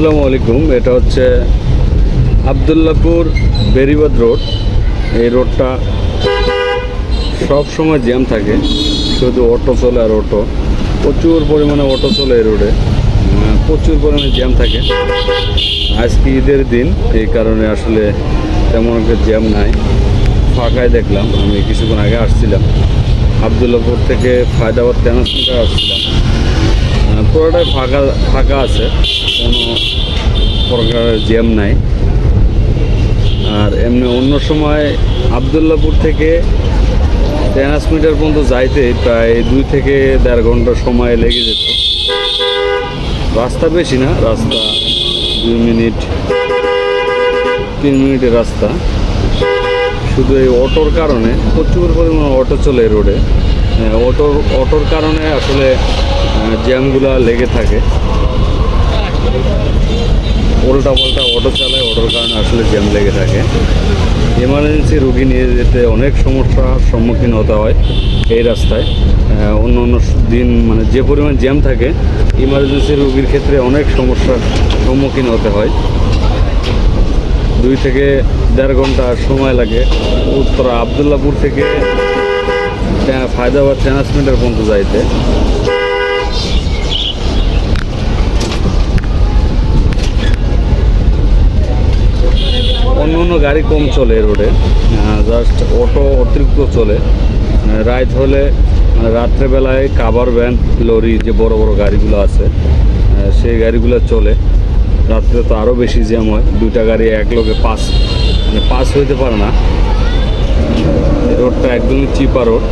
আসসালামু আলাইকুম। এটা হচ্ছে আবদুল্লাপুর বেরিবাদ রোড। এই রোডটা সব সময় জ্যাম থাকে, শুধু অটো চলে আর অটো। প্রচুর পরিমাণে অটো চলে এই রোডে। প্রচুর পরিমাণে জ্যাম থাকে। আজকে ঈদের দিন, এই কারণে আসলে তেমন একটা জ্যাম নাই। ফাঁকায় দেখলাম, আমি কিছুক্ষণ আগে আসছিলাম। আবদুল্লাপুর থেকে ফায়দাবাদ ট্রান্সমিটার আসছিলাম। পুরোটাই ফাঁকা ফাঁকা আছে। কোনো প্রকারের জ্যাম নাই। আর এমনি অন্য সময় আবদুল্লাপুর থেকে ট্রান্সমিটার পর্যন্ত যাইতে প্রায় দুই থেকে দেড় ঘণ্টা সময় লেগে যেত। রাস্তা বেশি না রাস্তা দুই মিনিট তিন মিনিটের রাস্তা। শুধু এই অটোর কারণে প্রচুর পরিমাণ অটো চলে রোডে। আহ, অটোর অটোর কারণে আসলে জ্যামগুলা লেগে থাকে। উল্টা পাল্টা অটো চালায় অটোর কারণে আসলে জ্যাম লেগে থাকে। এমার্জেন্সি রুগী নিয়ে যেতে অনেক সমস্যার সম্মুখীন হতে হয় এই রাস্তায়। অন্য অন্য দিন মানে যে পরিমাণ জ্যাম থাকে ইমার্জেন্সি রুগীর ক্ষেত্রে অনেক সমস্যার সম্মুখীন হতে হয়। দুই থেকে দেড় ঘণ্টা সময় লাগে। উত্তরা আবদুল্লাপুর থেকে ফায়দাবাদ ট্রান্সমিটার পর্যন্ত যাইতে। অন্য গাড়ি কম চলে রোডে। জাস্ট অটো অতিরিক্ত চলে। রাইত হলে রাত্রেবেলায় কাভার ভ্যান লরি যে বড় বড় গাড়িগুলো আছে সেই গাড়িগুলো চলে। রাত্রে তো আরও বেশি জ্যাম হয়। দুইটা গাড়ি এক লোকে পাস মানে পাস হইতে পারে না। রোডটা একদমই চিপা রোড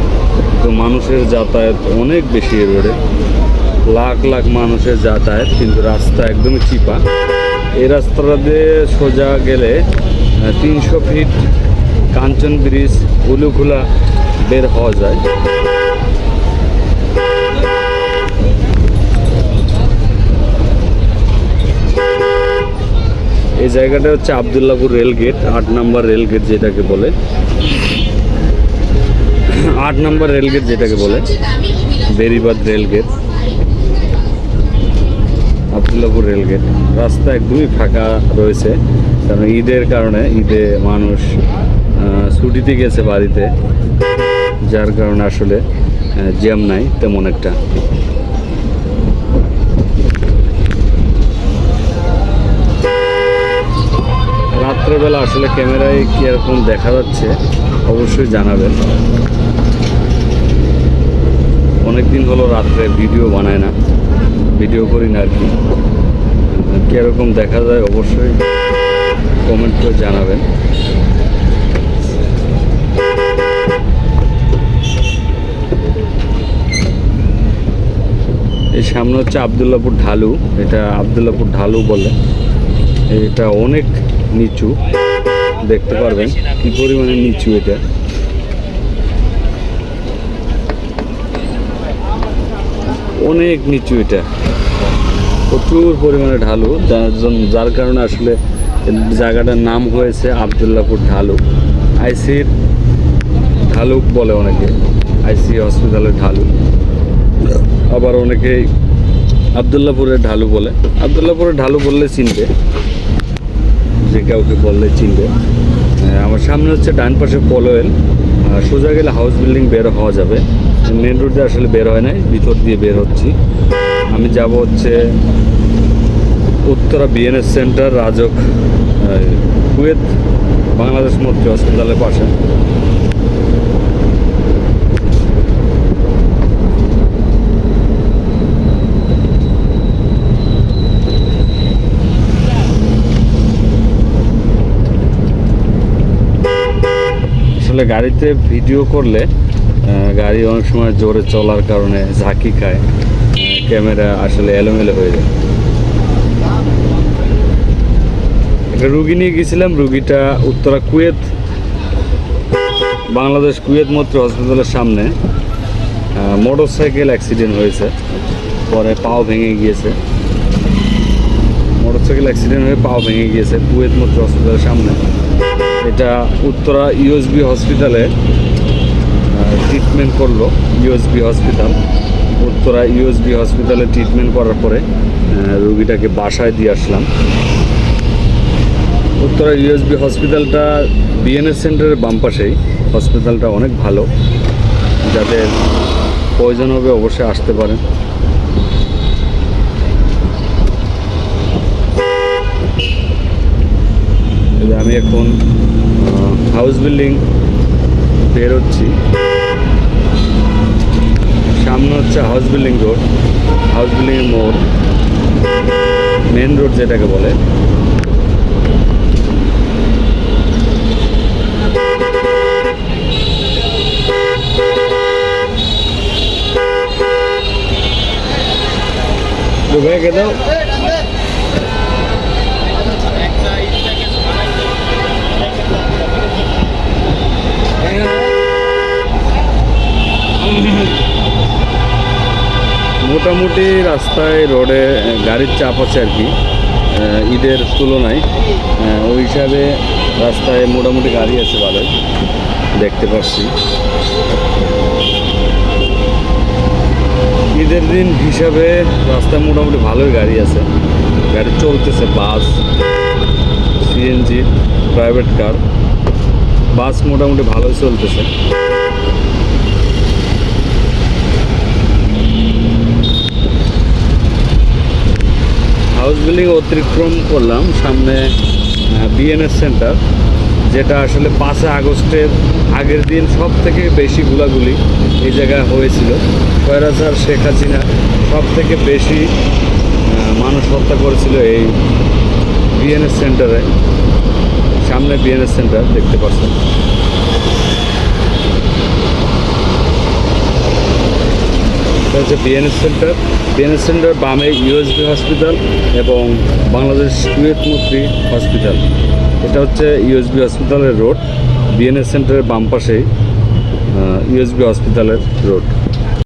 তো মানুষের যাতায়াত অনেক বেশি এই রোডে। লাখ লাখ মানুষের যাতায়াত, কিন্তু রাস্তা একদমই চিপা এই রাস্তাটা দিয়ে সোজা গেলে তিনশো ফিট কাঞ্চন ব্রিজ, উলুখোলা বের হওয়া যায়। এই জায়গাটা হচ্ছে আবদুল্লাপুর রেল গেট, আট নম্বর রেল গেট যেটাকে বলে। আট নম্বর রেল গেট যেটাকে বলে, Beribadh rail gate. Abdullahpur rail gate রাস্তা একদমই ফাঁকা রয়েছে। কারণ ঈদের কারণে ঈদে মানুষ ছুটিতে গেছে বাড়িতে। যার কারণে আসলে জ্যাম নাই তেমন একটা। রাত্রেবেলা আসলে ক্যামেরায় কীরকম দেখা যাচ্ছে, অবশ্যই জানাবেন। অনেক দিন হলো রাত্রে ভিডিও বানায় না। ভিডিও করি না আর কি। কীরকম দেখা যায় অবশ্যই কমেন্ট করে জানাবেন। এই সামনে হচ্ছে আবদুল্লাপুর ঢালু, এটা আবদুল্লাপুর ঢালু বলে। এটা অনেক নিচু, দেখতে পারবেন। কি পরিমাণে নিচু এটা। অনেক নিচু এটা। প্রচুর পরিমাণে ঢালু যার কারণে আসলে জায়গাটার নাম হয়েছে আবদুল্লাপুর ঢালু। আইসির ঢালুক বলে অনেকে। আইসি হসপিটালের ঢালু। আবার অনেকেই আবদুল্লাপুরের ঢালু বলে। আবদুল্লাপুরের ঢালু বললে চিনবে। যে কাউকে বললে চিনবে। আমার সামনে হচ্ছে ডান পাশে পলোয়েল সোজা গেলে হাউস বিল্ডিং বের হওয়া যাবে। মেন রোডে আসলে বের হয় নাই, ভিতর দিয়ে বের হচ্ছি। আমি যাব হচ্ছে উত্তরা বিএনএস সেন্টার রাজক কুয়েত, বাংলাদেশ মন্ত্রী হসপিটালের পাশে। আসলে গাড়িতে ভিডিও করলে গাড়ি অনেক সময় জোরে চলার কারণে ঝাঁকি খায়। ক্যামেরা আসলে এলোমেলো হয়ে যায়। একটা রুগী নিয়ে গেছিলাম, রুগীটা উত্তরা কুয়েত, বাংলাদেশ কুয়েত মৈত্র হসপিটালের সামনে। মোটর সাইকেল অ্যাক্সিডেন্ট হয়েছে, পরে পাও ভেঙে গিয়েছে। মোটর সাইকেল অ্যাক্সিডেন্ট হয়ে পাও ভেঙে গিয়েছে কুয়েত মৈত্র হসপিটালের সামনে। এটা উত্তরা ইউএসবি হসপিটালে ট্রিটমেন্ট করল ইউএসবি হসপিটাল উত্তরা ইউএসবি হসপিটালে ট্রিটমেন্ট করার পরে রুগীটাকে বাসায় দিয়ে আসলাম। উত্তরা ইউএসবি হসপিটালটা বিএনএস সেন্টারের বাম পাশেই। হসপিটালটা অনেক ভালো। যাদের প্রয়োজন হবে অবশ্যই আসতে পারেন। আমি এখন হাউস বিল্ডিং বেরোচ্ছি। সামনে হচ্ছে house building road house building মোড় মেন রোড যেটাকে বলে। দুবাই কে মোটামুটি রাস্তায় রোডে গাড়ির চাপ আছে আর কি। ঈদের তুলনায় ওই হিসাবে রাস্তায় মোটামুটি গাড়ি আছে ভালোই, দেখতে পাচ্ছি। ঈদের দিন হিসাবে রাস্তায় মোটামুটি ভালোই গাড়ি আছে। গাড়ি চলতেছে, বাস, সিএনজি, প্রাইভেট কার, বাস মোটামুটি ভালোই চলতেছে। বিল্ডিং অতিক্রম করলাম সামনে বিএনএস সেন্টার যেটা আসলে পাঁচে আগস্টের আগের দিন সব থেকে বেশি গুলাগুলি এই জায়গায় হয়েছিল। কয়রাজার শেখ হাসিনা সব থেকে বেশি মানুষ হত্যা করেছিল এই বিএনএস সেন্টারে সামনে বিএনএস সেন্টার দেখতে পাচ্ছেন। এটা হচ্ছে বিএনএস সেন্টার বিএনএস সেন্টার বামে ইউএসবি হসপিটাল এবং বাংলাদেশ কুয়েত মুক্তি হসপিটাল এটা হচ্ছে ইউএসবি হসপিটালের রোড। বিএনএস সেন্টারের বাম পাশেই ইউএসবি হসপিটালের রোড।